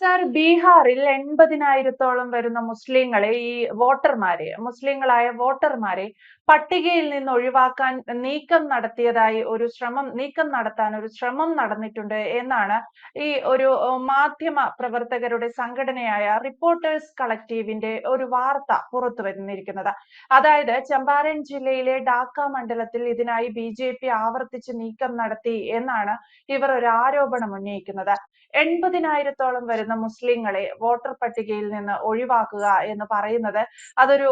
Sir ബീഹാറിൽ എൺപതിനായിരത്തോളം വരുന്ന മുസ്ലിങ്ങളെ ഈ വോട്ടർമാരെ മുസ്ലിങ്ങളായ വോട്ടർമാരെ പട്ടികയിൽ നിന്ന് ഒഴിവാക്കാൻ നീക്കം നടത്തിയതായി ഒരു ശ്രമം നീക്കം നടത്താൻ ഒരു ശ്രമം നടന്നിട്ടുണ്ട് എന്നാണ് ഈ ഒരു മാധ്യമ പ്രവർത്തകരുടെ സംഘടനയായ റിപ്പോർട്ടേഴ്സ് കളക്റ്റീവിന്റെ ഒരു വാർത്ത പുറത്തു വരുന്നിരിക്കുന്നത് അതായത് ചമ്പാരൻ ജില്ലയിലെ ഡാക്ക മണ്ഡലത്തിൽ ഇതിനായി ബി ജെ പി ആവർത്തിച്ച് നീക്കം നടത്തി എന്നാണ് ഇവർ ഒരു ആരോപണം ഉന്നയിക്കുന്നത്. എൺപതിനായിരത്തോളം വരുന്ന മുസ്ലിങ്ങളെ വോട്ടർ പട്ടികയിൽ നിന്ന് ഒഴിവാക്കുക എന്ന് പറയുന്നത് അതൊരു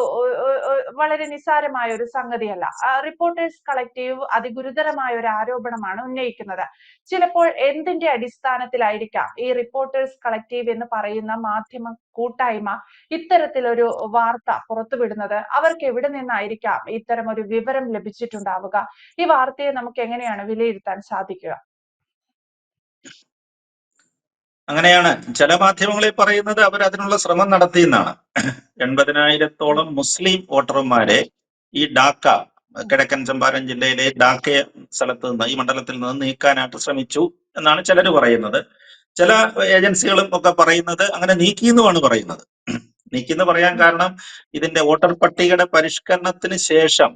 വളരെ നിസ്സാരമായ ഒരു സംഗതിയല്ല. റിപ്പോർട്ടേഴ്സ് കളക്റ്റീവ് അതിഗുരുതരമായ ഒരു ആരോപണമാണ് ഉന്നയിക്കുന്നത്. ചിലപ്പോൾ എന്തിന്റെ അടിസ്ഥാനത്തിലായിരിക്കാം ഈ റിപ്പോർട്ടേഴ്സ് കളക്റ്റീവ് എന്ന് പറയുന്ന മാധ്യമ കൂട്ടായ്മ ഇത്തരത്തിലൊരു വാർത്ത പുറത്തുവിടുന്നത്? അവർക്ക് എവിടെ നിന്നായിരിക്കാം ഇത്തരം ഒരു വിവരം ലഭിച്ചിട്ടുണ്ടാവുക? ഈ വാർത്തയെ നമുക്ക് എങ്ങനെയാണ് വിലയിരുത്താൻ സാധിക്കുക? അങ്ങനെയാണ്. ചില മാധ്യമങ്ങളിൽ പറയുന്നത് അവർ അതിനുള്ള ശ്രമം നടത്തി എന്നാണ്. എൺപതിനായിരത്തോളം മുസ്ലിം വോട്ടർമാരെ ഈ ഡാക്ക കിഴക്കൻ ചമ്പാരൻ ജില്ലയിലെ ഡാക്ക സ്ഥലത്ത് നിന്ന് ഈ മണ്ഡലത്തിൽ നിന്ന് നീക്കാനായിട്ട് ശ്രമിച്ചു എന്നാണ് ചിലർ പറയുന്നത്. ചില ഏജൻസികളും ഒക്കെ പറയുന്നത് അങ്ങനെ നീക്കിയെന്നുമാണ് പറയുന്നത്. നീക്കി എന്ന് പറയാൻ കാരണം ഇതിന്റെ വോട്ടർ പട്ടികയുടെ പരിഷ്കരണത്തിന് ശേഷം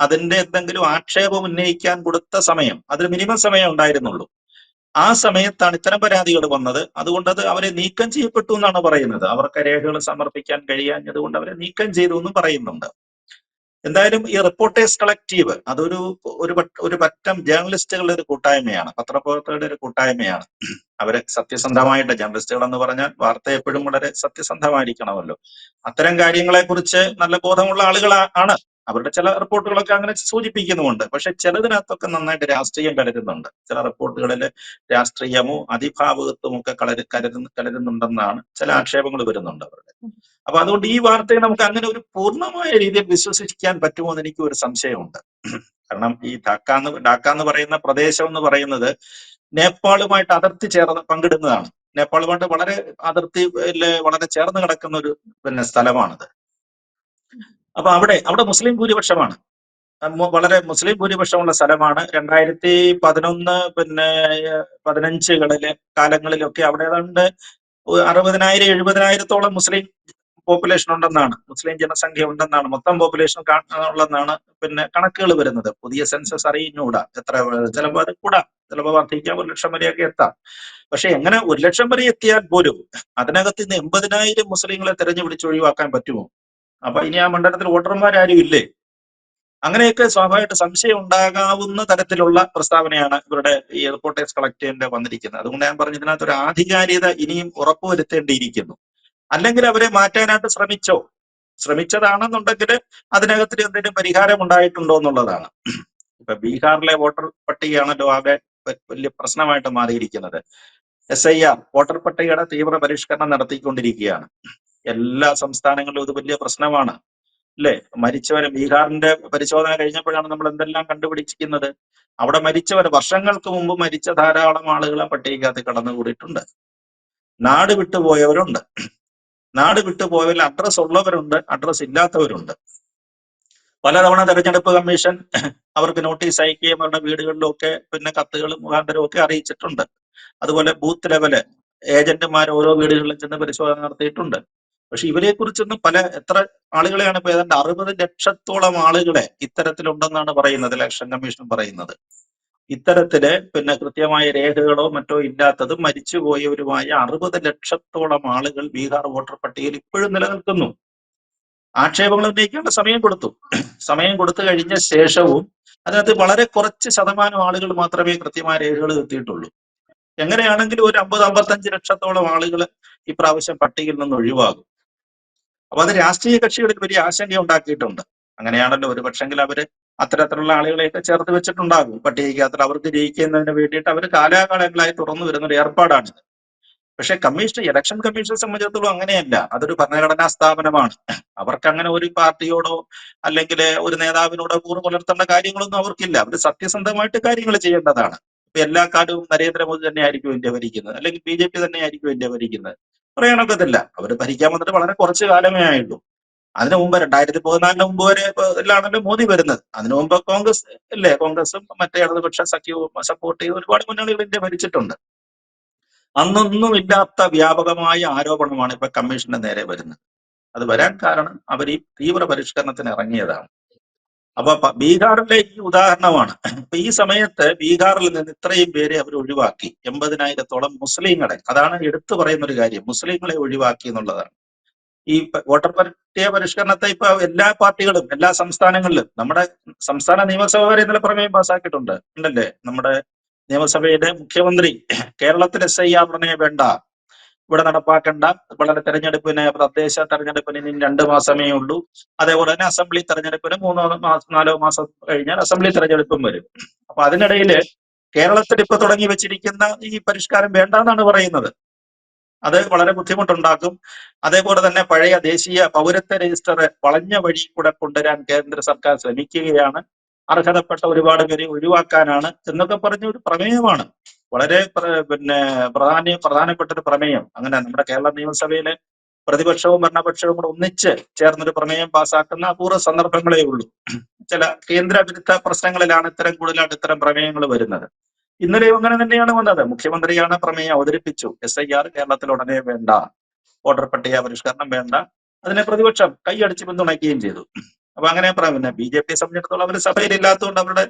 അതിന്റെ എന്തെങ്കിലും ആക്ഷേപം ഉന്നയിക്കാൻ കൊടുത്ത സമയം അതിന് മിനിമം സമയം ഉണ്ടായിരുന്നുള്ളൂ. ആ സമയത്താണ് ഇത്തരം പരാതികൾ വന്നത്. അതുകൊണ്ട് അത് അവരെ നീക്കം ചെയ്യപ്പെട്ടു എന്നാണ് പറയുന്നത്. അവർക്ക് രേഖകൾ സമർപ്പിക്കാൻ കഴിയാഞ്ഞത് കൊണ്ട് അവരെ നീക്കം ചെയ്തു എന്നും പറയുന്നുണ്ട്. എന്തായാലും ഈ റിപ്പോർട്ടേഴ്സ് കളക്റ്റീവ് അതൊരു ഒരു ഒരു പറ്റം ജേർണലിസ്റ്റുകളുടെ ഒരു കൂട്ടായ്മയാണ് പത്രപ്രവർത്തകരുടെ ഒരു കൂട്ടായ്മയാണ്. അവർ സത്യസന്ധമായിട്ട് ജേർണലിസ്റ്റുകൾ എന്ന് പറഞ്ഞാൽ വാർത്ത എപ്പോഴും വളരെ സത്യസന്ധമായിരിക്കണമല്ലോ. അത്തരം കാര്യങ്ങളെ കുറിച്ച് നല്ല ബോധമുള്ള ആളുകളാണ് അവരുടെ ചില റിപ്പോർട്ടുകളൊക്കെ അങ്ങനെ സൂചിപ്പിക്കുന്നുമുണ്ട്. പക്ഷെ ചിലതിനകത്തൊക്കെ നന്നായിട്ട് രാഷ്ട്രീയം കലരുന്നുണ്ട്. ചില റിപ്പോർട്ടുകളിൽ രാഷ്ട്രീയമോ അതിഭാവകത്വമോ ഒക്കെ കളരു കരുതുന്ന കലരുന്നുണ്ടെന്നാണ് ചില ആക്ഷേപങ്ങൾ വരുന്നുണ്ട് അവരുടെ. അപ്പൊ അതുകൊണ്ട് ഈ വാർത്തയെ നമുക്ക് അങ്ങനെ ഒരു പൂർണമായ രീതിയിൽ വിശ്വസിക്കാൻ പറ്റുമോ എന്ന് എനിക്ക് ഒരു സംശയമുണ്ട്. കാരണം ഈ ധാക്ക എന്ന് ഡാക്ക എന്ന് പറയുന്ന പ്രദേശം എന്ന് പറയുന്നത് നേപ്പാളുമായിട്ട് അതിർത്തി ചേർന്ന് പങ്കിടുന്നതാണ്. നേപ്പാളുമായിട്ട് വളരെ അതിർത്തി വളരെ ചേർന്ന് കിടക്കുന്ന ഒരു പിന്നെ സ്ഥലമാണത്. അപ്പൊ അവിടെ അവിടെ മുസ്ലിം ഭൂരിപക്ഷമാണ്. വളരെ മുസ്ലിം ഭൂരിപക്ഷമുള്ള സ്ഥലമാണ്. രണ്ടായിരത്തി പതിനൊന്ന് പിന്നെ പതിനഞ്ചുകളിലെ കാലങ്ങളിലൊക്കെ അവിടെ ഏതാണ്ട് അറുപതിനായിരം എഴുപതിനായിരത്തോളം മുസ്ലിം പോപ്പുലേഷൻ ഉണ്ടെന്നാണ്. മുസ്ലിം ജനസംഖ്യ ഉണ്ടെന്നാണ്. മൊത്തം പോപ്പുലേഷൻ ഉള്ളതെന്നാണ് പിന്നെ കണക്കുകൾ വരുന്നത്. പുതിയ സെൻസസ് അറിയുന്നൂടാ. എത്ര ചിലപ്പോൾ അത് കൂടാ. ചിലപ്പോൾ വർദ്ധിക്കാം ഒരു ലക്ഷം വരെയൊക്കെ എത്താം. പക്ഷെ എങ്ങനെ ഒരു ലക്ഷം വരെ എത്തിയാൽ പോലും അതിനകത്ത് ഇന്ന് എൺപതിനായിരം മുസ്ലിങ്ങളെ തെരഞ്ഞു പിടിച്ച് ഒഴിവാക്കാൻ പറ്റുമോ? അപ്പൊ ഇനി ആ മണ്ഡലത്തിൽ വോട്ടർമാരും ഇല്ലേ? അങ്ങനെയൊക്കെ സ്വാഭാവികമായിട്ട് സംശയം ഉണ്ടാകാവുന്ന തരത്തിലുള്ള പ്രസ്താവനയാണ് ഇവരുടെ ഈ റിപ്പോർട്ടേഴ്സ് കളക്ടറിന്റെ വന്നിരിക്കുന്നത്. അതുകൊണ്ട് ഞാൻ പറഞ്ഞു ഇതിനകത്ത് ഒരു ആധികാരികത ഇനിയും ഉറപ്പുവരുത്തേണ്ടിയിരിക്കുന്നു. അല്ലെങ്കിൽ അവരെ മാറ്റാനായിട്ട് ശ്രമിച്ചോ? ശ്രമിച്ചതാണെന്നുണ്ടെങ്കിൽ അതിനകത്തിന് എന്തെങ്കിലും പരിഹാരം ഉണ്ടായിട്ടുണ്ടോ എന്നുള്ളതാണ്. ഇപ്പൊ ബീഹാറിലെ വോട്ടർ പട്ടികയാണല്ലോ ആകെ വലിയ പ്രശ്നമായിട്ട് മാറിയിരിക്കുന്നത്. എസ് ഐ ആർ വോട്ടർ പട്ടികയുടെ തീവ്ര പരിഷ്കരണം നടത്തിക്കൊണ്ടിരിക്കുകയാണ്. എല്ലാ സംസ്ഥാനങ്ങളിലും ഇത് വലിയ പ്രശ്നമാണ്. അല്ലേ? മരിച്ചവരെ ബീഹാറിന്റെ പരിശോധന കഴിഞ്ഞപ്പോഴാണ് നമ്മൾ എന്തെല്ലാം കണ്ടുപിടിച്ചിരിക്കുന്നത്? അവിടെ മരിച്ചവരെ വർഷങ്ങൾക്ക് മുമ്പ് മരിച്ച ധാരാളം ആളുകളെ പട്ടികയ്ക്കകത്ത് കടന്നുകൂടിയിട്ടുണ്ട്. നാട് വിട്ടുപോയവരുണ്ട്. നാട് വിട്ടുപോയവരിൽ അഡ്രസ് ഉള്ളവരുണ്ട് അഡ്രസ് ഇല്ലാത്തവരുണ്ട്. പലതവണ തെരഞ്ഞെടുപ്പ് കമ്മീഷൻ അവർക്ക് നോട്ടീസ് അയക്കുകയും അവരുടെ വീടുകളിലൊക്കെ പിന്നെ കത്തുകൾ മുഖാന്തരവും ഒക്കെ അറിയിച്ചിട്ടുണ്ട്. അതുപോലെ ബൂത്ത് ലെവൽ ഏജന്റുമാർ ഓരോ വീടുകളിലും ചെന്ന് പരിശോധന നടത്തിയിട്ടുണ്ട്. പക്ഷെ ഇവരെ കുറിച്ചൊന്നും പല എത്ര ആളുകളെയാണ് ഇപ്പൊ ഏതാണ്ട് അറുപത് ലക്ഷത്തോളം ആളുകളെ ഇത്തരത്തിലുണ്ടെന്നാണ് പറയുന്നത് ഇലക്ഷൻ കമ്മീഷൻ പറയുന്നത്. ഇത്തരത്തിൽ പിന്നെ കൃത്യമായ രേഖകളോ മറ്റോ ഇല്ലാത്തത് മരിച്ചുപോയവരുമായ അറുപത് ലക്ഷത്തോളം ആളുകൾ ബീഹാർ വോട്ടർ പട്ടികയിൽ ഇപ്പോഴും നിലനിൽക്കുന്നു. ആക്ഷേപങ്ങൾ ഉന്നയിക്കേണ്ട സമയം കൊടുത്തു. സമയം കൊടുത്തു കഴിഞ്ഞ ശേഷവും അതിനകത്ത് വളരെ കുറച്ച് ശതമാനം ആളുകൾ മാത്രമേ കൃത്യമായ രേഖകൾ എത്തിയിട്ടുള്ളൂ. എങ്ങനെയാണെങ്കിലും ഒരു അമ്പത് അമ്പത്തഞ്ച് ലക്ഷത്തോളം ആളുകൾ ഇപ്രാവശ്യം പട്ടികയിൽ നിന്ന് ഒഴിവാകും. അപ്പൊ അത് രാഷ്ട്രീയ കക്ഷികളിൽ വലിയ ആശങ്ക ഉണ്ടാക്കിയിട്ടുണ്ട്. അങ്ങനെയാണല്ലോ ഒരു പക്ഷെങ്കിൽ അവർ അത്തരത്തിലുള്ള ആളുകളെയൊക്കെ ചേർത്ത് വെച്ചിട്ടുണ്ടാകും. പട്ടികയ്ക്കകത്ത് അവർക്ക് ജയിക്കുന്നതിന് വേണ്ടിയിട്ട് അവർ കാലാകാലങ്ങളായി തുറന്നു വരുന്ന ഒരു ഏർപ്പാടാണിത്. പക്ഷെ കമ്മീഷൻ ഇലക്ഷൻ കമ്മീഷനെ സംബന്ധിച്ചിടത്തോളം അങ്ങനെയല്ല. അതൊരു ഭരണഘടനാ സ്ഥാപനമാണ്. അവർക്ക് അങ്ങനെ ഒരു പാർട്ടിയോടോ അല്ലെങ്കിൽ ഒരു നേതാവിനോടോ കൂറ് പുലർത്തേണ്ട കാര്യങ്ങളൊന്നും അവർക്കില്ല. അവർ സത്യസന്ധമായിട്ട് കാര്യങ്ങൾ ചെയ്യേണ്ടതാണ്. ഇപ്പൊ എല്ലാ കാലവും നരേന്ദ്രമോദി തന്നെ ആയിരിക്കും ഇന്ത്യ ഭരിക്കുന്നത്. അല്ലെങ്കിൽ ബി ജെ പി തന്നെ ആയിരിക്കും ഇന്ത്യ ഭരിക്കുന്നത്. പറയാനൊക്കത്തില്ല. അവർ ഭരിക്കാൻ വന്നിട്ട് വളരെ കുറച്ച് കാലമേ ആയുള്ളൂ. അതിനു മുമ്പ് രണ്ടായിരത്തി പതിനാലിന് മുമ്പ് വരെ ഇതിലാണല്ലോ മോദി വരുന്നത്. അതിനു മുമ്പ് കോൺഗ്രസ് അല്ലേ കോൺഗ്രസും മറ്റേ ഇടതുപക്ഷ സഖ്യവും സപ്പോർട്ട് ചെയ്ത് ഒരുപാട് മുന്നണികൾ ഇന്ത്യ ഭരിച്ചിട്ടുണ്ട്. അന്നൊന്നും ഇല്ലാത്ത വ്യാപകമായ ആരോപണമാണ് ഇപ്പൊ കമ്മീഷന്റെ നേരെ വരുന്നത്. അത് വരാൻ കാരണം അവർ ഈ തീവ്ര പരിഷ്കരണത്തിന് ഇറങ്ങിയതാണ്. അപ്പൊ ബീഹാറിലെ ഈ ഉദാഹരണമാണ്. ഇപ്പൊ ഈ സമയത്ത് ബീഹാറിൽ നിന്ന് ഇത്രയും പേരെ അവർ ഒഴിവാക്കി. എൺപതിനായിരത്തോളം മുസ്ലിങ്ങളെ. അതാണ് എടുത്തു പറയുന്ന ഒരു കാര്യം. മുസ്ലിങ്ങളെ ഒഴിവാക്കി എന്നുള്ളതാണ്. ഈ വോട്ടർ പട്ടിക പരിഷ്കരണത്തെ ഇപ്പൊ എല്ലാ പാർട്ടികളും എല്ലാ സംസ്ഥാനങ്ങളിലും നമ്മുടെ സംസ്ഥാന നിയമസഭ വരെ ഇന്നലെ പ്രമേയം പാസ്സാക്കിയിട്ടുണ്ട് ഉണ്ടല്ലേ? നമ്മുടെ നിയമസഭയുടെ മുഖ്യമന്ത്രി കേരളത്തിൽ എസ് ഐ ആ ഉടനെ വേണ്ട. ഇവിടെ നടപ്പാക്കേണ്ട വളരെ തെരഞ്ഞെടുപ്പിന് തദ്ദേശ തെരഞ്ഞെടുപ്പിന് ഇനി രണ്ട് മാസമേ ഉള്ളൂ. അതേപോലെ തന്നെ അസംബ്ലി തെരഞ്ഞെടുപ്പിന് മൂന്നോ മാസം നാലോ മാസം കഴിഞ്ഞാൽ അസംബ്ലി തെരഞ്ഞെടുപ്പും വരും. അപ്പൊ അതിനിടയിൽ കേരളത്തിൽ ഇപ്പൊ തുടങ്ങി വെച്ചിരിക്കുന്ന ഈ പരിഷ്കാരം വേണ്ടെന്നാണ് പറയുന്നത്. അത് വളരെ ബുദ്ധിമുട്ടുണ്ടാക്കും. അതേപോലെ തന്നെ പഴയ ദേശീയ പൗരത്വ രജിസ്റ്റർ വളഞ്ഞ വഴി കൂടെ കൊണ്ടുവരാൻ കേന്ദ്ര സർക്കാർ ശ്രമിക്കുകയാണ്. അർഹതപ്പെട്ട ഒരുപാട് പേരെ ഒഴിവാക്കാനാണ് എന്നൊക്കെ പറഞ്ഞ ഒരു പ്രമേയമാണ്. വളരെ പിന്നെ പ്രധാന പ്രധാനപ്പെട്ട ഒരു പ്രമേയം. അങ്ങനെ നമ്മുടെ കേരള നിയമസഭയിലെ പ്രതിപക്ഷവും ഭരണപക്ഷവും കൂടെ ഒന്നിച്ച് ചേർന്നൊരു പ്രമേയം പാസാക്കുന്ന അപൂർവ സന്ദർഭങ്ങളേ ഉള്ളൂ. ചില കേന്ദ്ര വിരുദ്ധ പ്രശ്നങ്ങളിലാണ് ഇത്തരം കൂടുതലായിട്ട് ഇത്തരം പ്രമേയങ്ങൾ വരുന്നത്. ഇന്നലെയും അങ്ങനെ തന്നെയാണ് വന്നത്. മുഖ്യമന്ത്രിയാണ് പ്രമേയം അവതരിപ്പിച്ചു. എസ് ഐ ആർ കേരളത്തിൽ ഉടനെ വേണ്ട. വോട്ടർ പട്ടിക പരിഷ്കരണം വേണ്ട. അതിനെ പ്രതിപക്ഷം കൈയടിച്ച് പിന്തുണയ്ക്കുകയും ചെയ്തു. അപ്പൊ അങ്ങനെ പിന്നെ ബി ജെ പിയെ സംബന്ധിച്ചിടത്തോളം അവർ സഭയിൽ ഇല്ലാത്തതുകൊണ്ട് അവരുടെ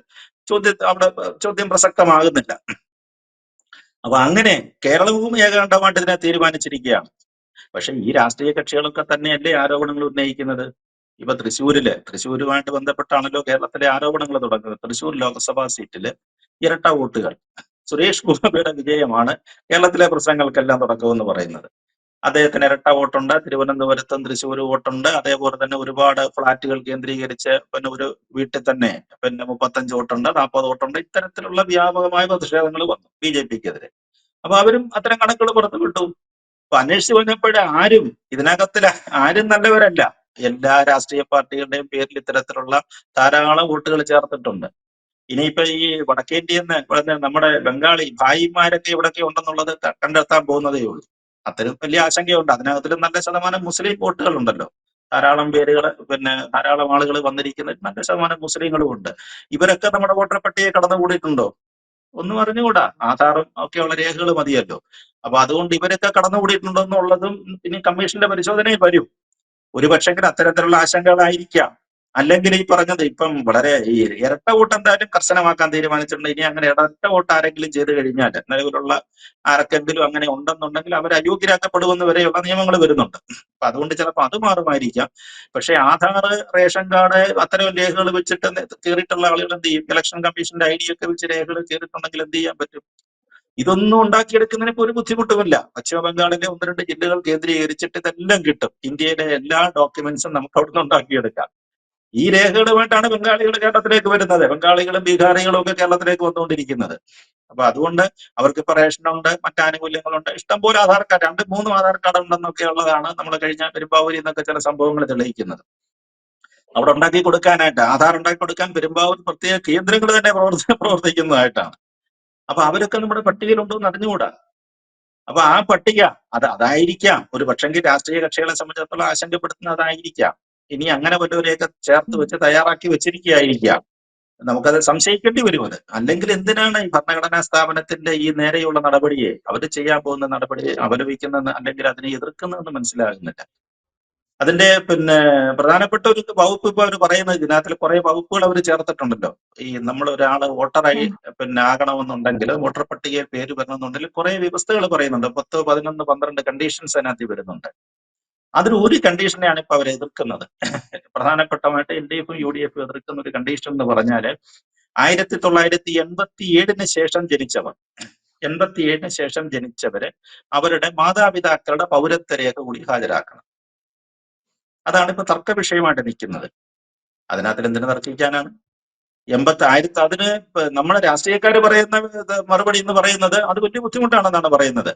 ചോദ്യ അവിടെ ചോദ്യം പ്രസക്തമാകുന്നില്ല. അപ്പൊ അങ്ങനെ കേരളവും ഏകാണ്ടമായിട്ട് ഇതിനെ തീരുമാനിച്ചിരിക്കുകയാണ്. പക്ഷെ ഈ രാഷ്ട്രീയ കക്ഷികളൊക്കെ തന്നെയല്ലേ ആരോപണങ്ങൾ ഉന്നയിക്കുന്നത്? ഇപ്പൊ തൃശ്ശൂരിൽ തൃശ്ശൂരുമായിട്ട് ബന്ധപ്പെട്ടാണല്ലോ കേരളത്തിലെ ആരോപണങ്ങൾ തുടങ്ങുന്നത്. തൃശ്ശൂർ ലോക്സഭാ സീറ്റിൽ ഇരട്ട വോട്ടുകൾ. സുരേഷ് ഗോപിയുടെ വിജയമാണ് കേരളത്തിലെ പ്രശ്നങ്ങൾക്കെല്ലാം തുടക്കമെന്ന് പറയുന്നത്. അദ്ദേഹത്തിന് ഇരട്ട വോട്ടുണ്ട് തിരുവനന്തപുരത്തും തൃശ്ശൂർ വോട്ടുണ്ട്. അതേപോലെ തന്നെ ഒരുപാട് ഫ്ളാറ്റുകൾ കേന്ദ്രീകരിച്ച് പിന്നെ ഒരു വീട്ടിൽ തന്നെ പിന്നെ മുപ്പത്തഞ്ച് വോട്ടുണ്ട് നാൽപ്പത് വോട്ടുണ്ട്. ഇത്തരത്തിലുള്ള വ്യാപകമായ പ്രതിഷേധങ്ങൾ വന്നു ബി ജെ പിക്കെതിരെ. അപ്പൊ അവരും അത്തരം കണക്കുകൾ പുറത്തു വിട്ടു. അപ്പൊ അന്വേഷിച്ചു കഴിഞ്ഞപ്പോഴേ ആരും ഇതിനകത്തിൽ ആരും നല്ലവരല്ല. എല്ലാ രാഷ്ട്രീയ പാർട്ടികളുടെയും പേരിൽ ഇത്തരത്തിലുള്ള ധാരാളം വോട്ടുകൾ ചേർത്തിട്ടുണ്ട്. ഇനിയിപ്പോ ഈ വടക്കേന്ത്യ നമ്മുടെ ബംഗാളി ഭായിമാരൊക്കെ ഇവിടൊക്കെ ഉണ്ടെന്നുള്ളത് കണ്ടെത്താൻ പോകുന്നതേ ഉള്ളൂ. അത്തരം വലിയ ആശങ്കയുണ്ട്. അതിനകത്തിലും നല്ല ശതമാനം മുസ്ലിം വോട്ടുകൾ ഉണ്ടല്ലോ. ധാരാളം പേരുകൾ പിന്നെ ധാരാളം ആളുകൾ വന്നിരിക്കുന്ന നല്ല ശതമാനം മുസ്ലിങ്ങളും ഉണ്ട്. ഇവരൊക്കെ നമ്മുടെ വോട്ടർ പട്ടികയെ കടന്നുകൂടിയിട്ടുണ്ടോ? ഒന്നും അറിഞ്ഞുകൂടാ. ആധാറും ഒക്കെയുള്ള രേഖകൾ മതിയല്ലോ. അപ്പൊ അതുകൊണ്ട് ഇവരൊക്കെ കടന്നുകൂടിയിട്ടുണ്ടോ എന്നുള്ളതും ഇനി കമ്മീഷന്റെ പരിശോധനയിൽ വരും. ഒരു പക്ഷെങ്കിൽ അത്തരത്തിലുള്ള ആശങ്കകളായിരിക്കാം. അല്ലെങ്കിൽ ഈ പറഞ്ഞത് ഇപ്പം വളരെ ഈ ഇരട്ട വോട്ട് എന്തായാലും കർശനമാക്കാൻ തീരുമാനിച്ചിട്ടുണ്ട്. ഇനി അങ്ങനെ ഇരട്ട വോട്ട് ആരെങ്കിലും ചെയ്ത് കഴിഞ്ഞാൽ നിലവിലുള്ള ആർക്കെങ്കിലും അങ്ങനെ ഉണ്ടെന്നുണ്ടെങ്കിൽ അവർ അയോഗ്യരാക്കപ്പെടുമെന്ന് വരെയുള്ള നിയമങ്ങൾ വരുന്നുണ്ട്. അപ്പൊ അതുകൊണ്ട് ചിലപ്പോൾ അത് മാറുമായിരിക്കാം. പക്ഷേ ആധാർ റേഷൻ കാർഡ് അത്തരം രേഖകൾ വെച്ചിട്ട് കയറിയിട്ടുള്ള ആളുകൾ എന്ത് ചെയ്യും? ഇലക്ഷൻ കമ്മീഷന്റെ ഐ ഡി ഒക്കെ വെച്ച് രേഖകൾ കയറിയിട്ടുണ്ടെങ്കിൽ എന്ത് ചെയ്യാൻ പറ്റും? ഇതൊന്നും ഉണ്ടാക്കിയെടുക്കുന്നതിന് ഒരു ബുദ്ധിമുട്ടുമില്ല. പശ്ചിമ ബംഗാളിലെ ഒന്ന് രണ്ട് ജില്ലകൾ കേന്ദ്രീകരിച്ചിട്ട് ഇതെല്ലാം കിട്ടും. ഇന്ത്യയിലെ എല്ലാ ഡോക്യുമെന്റ്സും നമുക്ക് അവിടുന്ന് ഉണ്ടാക്കിയെടുക്കാം. ഈ രേഖകളുമായിട്ടാണ് ബംഗാളികൾ കേരളത്തിലേക്ക് വരുന്നത്. ബംഗാളികളും ബീഹാറികളും ഒക്കെ കേരളത്തിലേക്ക് വന്നുകൊണ്ടിരിക്കുന്നത്. അപ്പൊ അതുകൊണ്ട് അവർക്ക് ഇപ്പൊ റേഷനുണ്ട് മറ്റ് ആനുകൂല്യങ്ങളുണ്ട്. ഇഷ്ടംപോലെ ആധാർ കാർഡ് രണ്ട് മൂന്നും ആധാർ കാർഡ് ഉണ്ടെന്നൊക്കെ ഉള്ളതാണ് നമ്മൾ കഴിഞ്ഞ പെരുമ്പാവൂരി എന്നൊക്കെ ചില സംഭവങ്ങൾ തെളിയിക്കുന്നത്. അവിടെ ഉണ്ടാക്കി കൊടുക്കാനായിട്ട് ആധാർ ഉണ്ടാക്കി കൊടുക്കാൻ പെരുമ്പാവൂർ പ്രത്യേക കേന്ദ്രങ്ങൾ തന്നെ പ്രവർത്തി പ്രവർത്തിക്കുന്നതായിട്ടാണ്. അപ്പൊ അവരൊക്കെ നമ്മുടെ പട്ടികയിലുണ്ടോ എന്ന് അറിഞ്ഞുകൂടാ. അപ്പൊ ആ പട്ടിക അത് അതായിരിക്കാം. ഒരു പക്ഷെങ്കിൽ രാഷ്ട്രീയ കക്ഷികളെ സംബന്ധിച്ചിടത്തോളം ആശങ്കപ്പെടുത്തുന്ന അതായിരിക്കാം. ഇനി അങ്ങനെ വല്ലവരെയൊക്കെ ചേർത്ത് വെച്ച് തയ്യാറാക്കി വെച്ചിരിക്കുകയായിരിക്കാം. നമുക്കത് സംശയിക്കേണ്ടി വരും അത്. അല്ലെങ്കിൽ എന്തിനാണ് ഈ ഭരണഘടനാ സ്ഥാപനത്തിന്റെ ഈ നേരെയുള്ള നടപടിയെ അവർ ചെയ്യാൻ പോകുന്ന നടപടിയെ അപലപിക്കുന്നതെന്ന് അല്ലെങ്കിൽ അതിനെ എതിർക്കുന്നതെന്ന് മനസ്സിലാകുന്നില്ല. അതിന്റെ പിന്നെ പ്രധാനപ്പെട്ട ഒരു വകുപ്പ് ഇപ്പൊ അവർ പറയുന്നത് ഇതിനകത്തിൽ കുറെ വകുപ്പുകൾ അവർ ചേർത്തിട്ടുണ്ടല്ലോ. ഈ നമ്മൾ ഒരാൾ വോട്ടറായി പിന്നെ ആകണമെന്നുണ്ടെങ്കിൽ വോട്ടർ പട്ടികയിൽ പേര് വരണമെന്നുണ്ടെങ്കിൽ കുറെ വ്യവസ്ഥകൾ പറയുന്നുണ്ട്. പത്ത് പതിനൊന്ന് പന്ത്രണ്ട് കണ്ടീഷൻസ് അതിനകത്ത് വരുന്നുണ്ട്. അതിൽ ഒരു കണ്ടീഷനെയാണ് ഇപ്പൊ അവർ എതിർക്കുന്നത്. പ്രധാനപ്പെട്ടമായിട്ട് എൽ ഡി എഫും യു ഡി എഫും എതിർക്കുന്ന ഒരു കണ്ടീഷൻ എന്ന് പറഞ്ഞാൽ ആയിരത്തി തൊള്ളായിരത്തി എൺപത്തി ഏഴിന് ശേഷം ജനിച്ചവർ എൺപത്തി ഏഴിന് ശേഷം ജനിച്ചവര് അവരുടെ മാതാപിതാക്കളുടെ പൗരത്വ രേഖ കൂടി ഹാജരാക്കണം. അതാണ് ഇപ്പൊ തർക്ക വിഷയമായിട്ട് നിൽക്കുന്നത്. അതിനകത്തിൽ എന്തിനു തർക്കിക്കാനാണ്? എൺപത്തി ആയിരത്തി അതിന് നമ്മളെ രാഷ്ട്രീയക്കാർ പറയുന്ന മറുപടി എന്ന് പറയുന്നത് അത് വലിയ ബുദ്ധിമുട്ടാണെന്നാണ് പറയുന്നത്.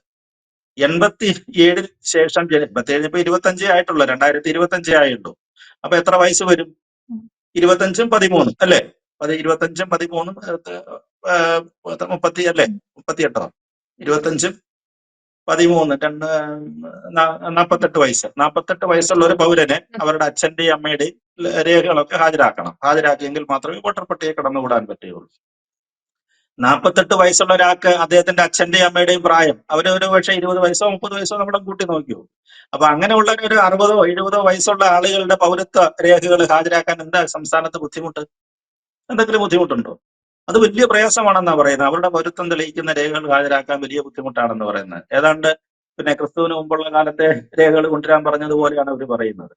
എൺപത്തി ഏഴിന് ശേഷം ജനി എൺപത്തി ഏഴിന് ഇപ്പൊ ഇരുപത്തി അഞ്ചേ ആയിട്ടുള്ളൂ രണ്ടായിരത്തി ഇരുപത്തി അഞ്ചേ ആയുള്ളൂ. അപ്പൊ എത്ര വയസ്സ് വരും? ഇരുപത്തഞ്ചും പതിമൂന്നും അല്ലേ? അത് ഇരുപത്തഞ്ചും പതിമൂന്നും മുപ്പത്തി അല്ലേ? മുപ്പത്തി എട്ടോ ഇരുപത്തഞ്ചും പതിമൂന്ന് രണ്ട് നാ- നാപ്പത്തെട്ട് വയസ്സ്. നാപ്പത്തെട്ട് വയസ്സുള്ള ഒരു പൗരന് അവരുടെ അച്ഛന്റെയും അമ്മയുടെയും രേഖകളൊക്കെ ഹാജരാക്കണം. ഹാജരാക്കിയെങ്കിൽ മാത്രമേ വോട്ടർ പട്ടിക കടന്നുകൂടാൻ പറ്റുകയുള്ളൂ. നാൽപ്പത്തെട്ട് വയസ്സുള്ള ഒരാൾക്ക് അദ്ദേഹത്തിന്റെ അച്ഛന്റെയും അമ്മയുടെയും പ്രായം അവർ ഒരു പക്ഷേ ഇരുപത് വയസ്സോ മുപ്പത് വയസ്സോ നമ്മുടെ കൂട്ടി നോക്കിയോ? അപ്പൊ അങ്ങനെയുള്ള ഒരു അറുപതോ എഴുപതോ വയസ്സുള്ള ആളുകളുടെ പൗരത്വ രേഖകൾ ഹാജരാക്കാൻ എന്താ സംസ്ഥാനത്ത് ബുദ്ധിമുട്ട്? എന്തെങ്കിലും ബുദ്ധിമുട്ടുണ്ടോ? അത് വലിയ പ്രയാസമാണെന്നാ പറയുന്നത്. അവരുടെ പൗരത്വം തെളിയിക്കുന്ന രേഖകൾ ഹാജരാക്കാൻ വലിയ ബുദ്ധിമുട്ടാണെന്ന് പറയുന്നത്. ഏതാണ്ട് പിന്നെ ക്രിസ്തുവിന് മുമ്പുള്ള കാലത്തെ രേഖകൾ കൊണ്ടുവരാൻ പറഞ്ഞതുപോലെയാണ് അവർ പറയുന്നത്.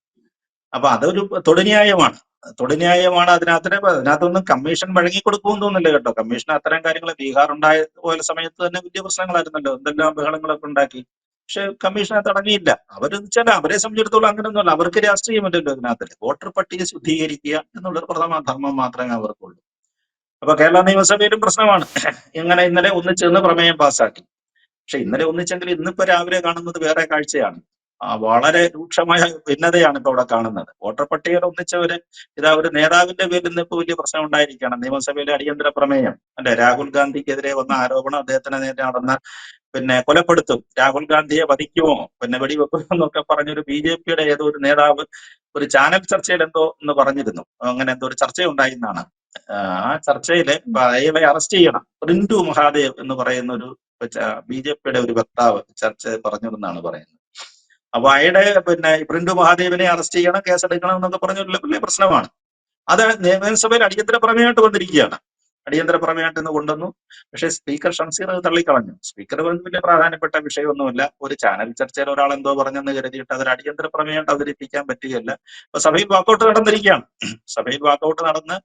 അപ്പൊ അതൊരു തൊടുന്യായമാണ്. തൊടുന്യായമാണ് അതിനകത്ത് അതിനകത്തൊന്നും കമ്മീഷൻ വഴങ്ങി കൊടുക്കുമെന്ന് തോന്നുന്നില്ല കേട്ടോ. കമ്മീഷൻ അത്തരം കാര്യങ്ങൾ ബീഹാർ ഉണ്ടായ പോലെ സമയത്ത് തന്നെ വലിയ പ്രശ്നങ്ങളായിരുന്നല്ലോ. എന്തെല്ലാം ബഹളങ്ങളൊക്കെ ഉണ്ടാക്കി. പക്ഷെ കമ്മീഷൻ അത് അടങ്ങിയില്ല അവർ വെച്ചാൽ അവരെ സംബന്ധിച്ചിടത്തോളം അങ്ങനെയൊന്നുമല്ല അവർക്ക് രാഷ്ട്രീയമില്ലല്ലോ ഇതിനകത്ത് വോട്ടർ പട്ടിക ശുദ്ധീകരിക്കുക എന്നുള്ളൊരു പ്രഥമ ധർമ്മം മാത്രമേ അവർക്കുള്ളൂ. അപ്പൊ കേരള നിയമസഭയിലും പ്രശ്നമാണ്. ഇങ്ങനെ ഇന്നലെ ഒന്നിച്ചെന്ന് പ്രമേയം പാസ്സാക്കി. പക്ഷെ ഇന്നലെ ഒന്നിച്ചെങ്കിൽ ഇന്നിപ്പോ രാവിലെ കാണുന്നത് വേറെ കാഴ്ചയാണ്. വളരെ രൂക്ഷമായ ഭിന്നതയാണ് ഇപ്പൊ അവിടെ കാണുന്നത്. വോട്ടർ പട്ടികയിൽ ഒന്നിച്ചവര് ഇതാ ഒരു നേതാവിന്റെ പേരിൽ നിന്ന് ഇപ്പൊ വലിയ പ്രശ്നം ഉണ്ടായിരിക്കുകയാണ്. നിയമസഭയിലെ അടിയന്തര പ്രമേയം അല്ലെ? രാഹുൽ ഗാന്ധിക്കെതിരെ വന്ന ആരോപണം അദ്ദേഹത്തിന് നേരെ നടന്ന പിന്നെ കൊലപ്പെടുത്തും. രാഹുൽ ഗാന്ധിയെ വധിക്കുമോ? പിന്നെ വെടിവെക്കുമോ എന്നൊക്കെ പറഞ്ഞൊരു ബി ജെ പിയുടെ ഏതോ ഒരു നേതാവ് ഒരു ചാനൽ ചർച്ചയിൽ എന്തോ എന്ന് പറഞ്ഞിരുന്നു. അങ്ങനെ എന്തോ ഒരു ചർച്ച ഉണ്ടായി എന്നാണ് ആ ചർച്ചയിൽ അയാളെ അറസ്റ്റ് ചെയ്യണം. റിന്റു മഹാദേവ് എന്ന് പറയുന്ന ഒരു ബി ജെ പിയുടെ ഒരു വക്താവ് ചർച്ച പറഞ്ഞതെന്നാണ് പറയുന്നത്. അപ്പൊ അയാളുടെ പിന്നെ പ്രിന്റു മഹാദേവനെ അറസ്റ്റ് ചെയ്യണം കേസെടുക്കണം എന്നൊക്കെ പറഞ്ഞ ഒരു വലിയ പ്രശ്നമാണ്. അത് നിയമസഭയിൽ അടിയന്തര പ്രമേയമായിട്ട് വന്നിരിക്കുകയാണ്. അടിയന്തര പ്രമേയമായിട്ട് ഇന്ന് കൊണ്ടുവന്നു. പക്ഷേ സ്പീക്കർ ഷംസീർ അത് തള്ളിക്കളഞ്ഞു. സ്പീക്കർ വലിയ പ്രാധാന്യപ്പെട്ട വിഷയമൊന്നുമില്ല. ഒരു ചാനൽ ചർച്ചയിൽ ഒരാൾ എന്തോ പറഞ്ഞെന്ന് കരുതിയിട്ട് അതൊരു അടിയന്തര പ്രമേയമായിട്ട് അവതരിപ്പിക്കാൻ പറ്റുകയില്ല. അപ്പൊ സഭയിൽ വാക്കൗട്ട് നടന്നിരിക്കുകയാണ്. സഭയിൽ വാക്കൗട്ട് നടന്ന്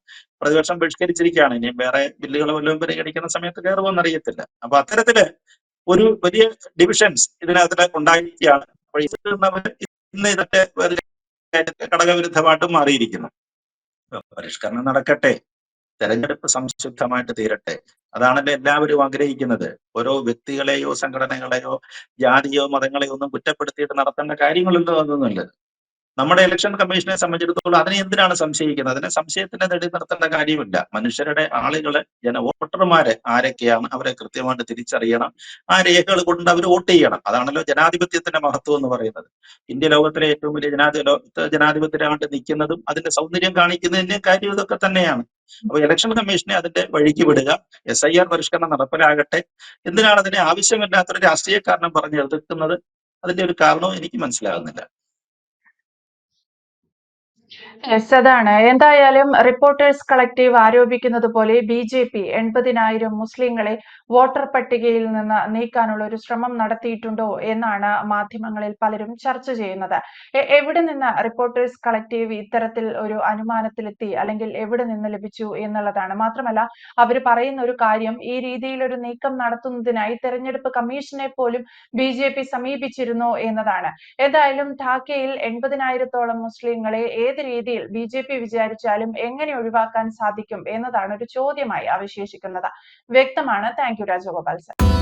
പ്രതിപക്ഷം ബഹിഷ്കരിച്ചിരിക്കുകയാണ്. ഇനിയും വേറെ ബില്ലുകൾ വല്ലതും പരിഗണിക്കുന്ന സമയത്ത് കയറുമോ എന്നറിയത്തില്ല. അപ്പൊ അത്തരത്തിൽ ഒരു വലിയ ഡിവിഷൻസ് ഇതിനകത്ത് ഉണ്ടായിരിക്കുകയാണ്. ഇന്ന് ഇതൊക്കെ ഘടകവിരുദ്ധമായിട്ട് മാറിയിരിക്കുന്നു. പരിഷ്കരണം നടക്കട്ടെ. തെരഞ്ഞെടുപ്പ് സംശുദ്ധമായിട്ട് തീരട്ടെ. അതാണല്ലോ എല്ലാവരും ആഗ്രഹിക്കുന്നത്. ഓരോ വ്യക്തികളെയോ സംഘടനകളെയോ ജാതിയോ മതങ്ങളെയോ ഒന്നും കുറ്റപ്പെടുത്തിയിട്ട് നടത്തേണ്ട കാര്യങ്ങളുണ്ടോ എന്നൊന്നുമില്ലത് നമ്മുടെ ഇലക്ഷൻ കമ്മീഷനെ സംബന്ധിച്ചിടത്തോളം അതിനെ എന്തിനാണ് സംശയിക്കുന്നത്? അതിനെ സംശയത്തിന്റെ നെടി നിർത്തേണ്ട കാര്യമില്ല. മനുഷ്യരുടെ ആളുകളെ ജന വോട്ടർമാരെ ആരൊക്കെയാണ് അവരെ കൃത്യമായിട്ട് തിരിച്ചറിയണം. ആ രേഖകൾ കൊണ്ട് അവർ വോട്ട് ചെയ്യണം. അതാണല്ലോ ജനാധിപത്യത്തിന്റെ മഹത്വം എന്ന് പറയുന്നത്. ഇന്ത്യ ലോകത്തിലെ ഏറ്റവും വലിയ ജനാധിപത്യ ജനാധിപത്യമായിട്ട് നിൽക്കുന്നതും അതിന്റെ സൗന്ദര്യം കാണിക്കുന്നതിന്റെ കാര്യം ഇതൊക്കെ തന്നെയാണ്. അപ്പൊ ഇലക്ഷൻ കമ്മീഷനെ അതിന്റെ വഴിക്ക് വിടുക. എസ് ഐ ആർ പരിഷ്കരണം നടപ്പിലാകട്ടെ. എന്തിനാണ് അതിനെ ആവശ്യമില്ലാത്തൊരു രാഷ്ട്രീയ കാരണം പറഞ്ഞ് എതിർക്കുന്നത്? അതിന്റെ ഒരു കാരണവും എനിക്ക് മനസ്സിലാകുന്നില്ല. യെസ് അതാണ്. എന്തായാലും റിപ്പോർട്ടേഴ്സ് കളക്റ്റീവ് ആരോപിക്കുന്നത് പോലെ ബി ജെ പി എൺപതിനായിരം മുസ്ലിങ്ങളെ വോട്ടർ പട്ടികയിൽ നിന്ന് നീക്കാനുള്ള ഒരു ശ്രമം നടത്തിയിട്ടുണ്ടോ എന്നാണ് മാധ്യമങ്ങളിൽ പലരും ചർച്ച ചെയ്യുന്നത്. എവിടെ നിന്ന് റിപ്പോർട്ടേഴ്സ് കളക്റ്റീവ് ഇത്തരത്തിൽ ഒരു അനുമാനത്തിലെത്തി അല്ലെങ്കിൽ എവിടെ നിന്ന് ലഭിച്ചു എന്നുള്ളതാണ്. മാത്രമല്ല അവർ പറയുന്ന ഒരു കാര്യം ഈ രീതിയിൽ ഒരു നീക്കം നടത്തുന്നതിനായി തെരഞ്ഞെടുപ്പ് കമ്മീഷനെ പോലും ബി ജെ പി സമീപിച്ചിരുന്നു എന്നതാണ്. എന്തായാലും ഢാക്കയിൽ എൺപതിനായിരത്തോളം മുസ്ലിങ്ങളെ ഏത് രീതിയിൽ ബി ജെ പി വിചാരിച്ചാലും എങ്ങനെ ഒഴിവാക്കാൻ സാധിക്കും എന്നതാണ് ഒരു ചോദ്യമായി അവശേഷിക്കുന്നത്. വ്യക്തമാണ്. Thank you Rajagopal sir.